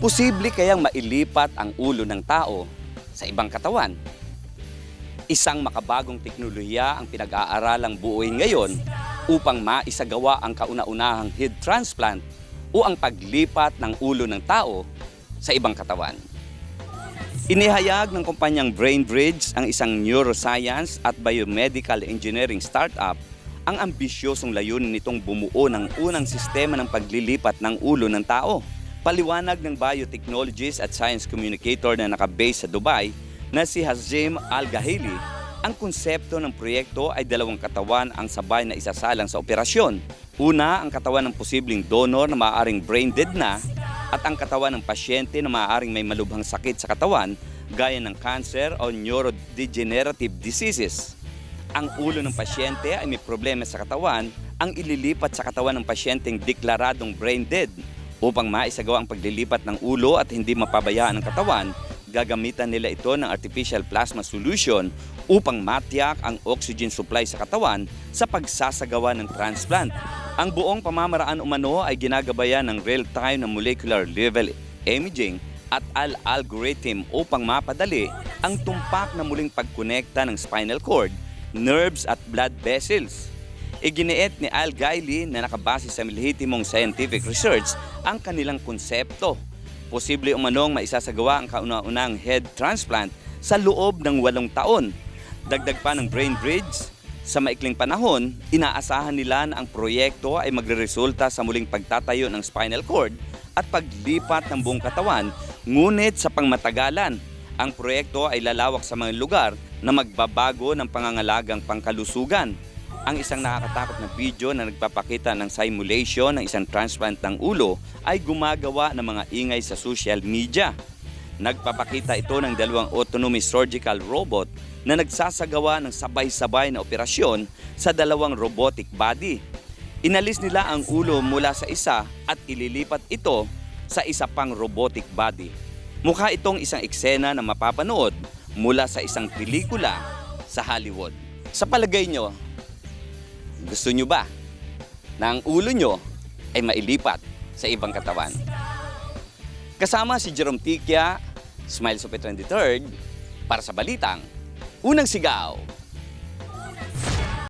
Posible kayang mailipat ang ulo ng tao sa ibang katawan. Isang makabagong teknolohiya ang pinag-aaralang buuin ngayon upang maisagawa ang kauna-unahang head transplant o ang paglipat ng ulo ng tao sa ibang katawan. Inihayag ng kumpanyang BrainBridge ang isang neuroscience at biomedical engineering startup ang ambisyosong layunin nitong bumuo ng unang sistema ng paglilipat ng ulo ng tao. Paliwanag ng biotechnologist at science communicator na nakabase sa Dubai na si Hazim Al-Gahili, ang konsepto ng proyekto ay dalawang katawan ang sabay na isasalang sa operasyon. Una, ang katawan ng posibleng donor na maaaring brain dead na at ang katawan ng pasyente na maaaring may malubhang sakit sa katawan gaya ng cancer o neurodegenerative diseases. Ang ulo ng pasyente ay may problema sa katawan ang ililipat sa katawan ng pasyenteng deklaradong brain dead upang maisagawa ang paglilipat ng ulo at hindi mapabayaan ang katawan gagamitan nila ito ng artificial plasma solution upang matiyak ang oxygen supply sa katawan sa pagsasagawa ng transplant. Ang buong pamamaraan umano ay ginagabayan ng real-time na molecular level imaging at al algorithm upang mapadali ang tumpak na muling pagkonekta ng spinal cord, nerves at blood vessels. Iginiit ni Al Gailey na nakabase sa lehitimong scientific research ang kanilang konsepto posible umanong maisasagawa ang kauna-unang head transplant sa loob ng walong taon. Dagdag pa ng Brain Bridge, sa maikling panahon, inaasahan nila na ang proyekto ay magreresulta sa muling pagtatayo ng spinal cord at paglipat ng buong katawan, ngunit sa pangmatagalan, ang proyekto ay lalawak sa mga lugar na magbabago ng pangangalagang pangkalusugan. Ang isang nakakatakot na video na nagpapakita ng simulation ng isang transplant ng ulo ay gumagawa ng mga ingay sa social media. Nagpapakita ito ng dalawang autonomous surgical robot na nagsasagawa ng sabay-sabay na operasyon sa dalawang robotic body. Inalis nila ang ulo mula sa isa at ililipat ito sa isa pang robotic body. Mukha itong isang eksena na mapapanood mula sa isang pelikula sa Hollywood. Sa palagay nyo, gusto nyo ba na ang ulo nyo ay mailipat sa ibang katawan? Kasama si Jerome Tikia, Smile Super 23rd, para sa Balitang, Unang Sigaw,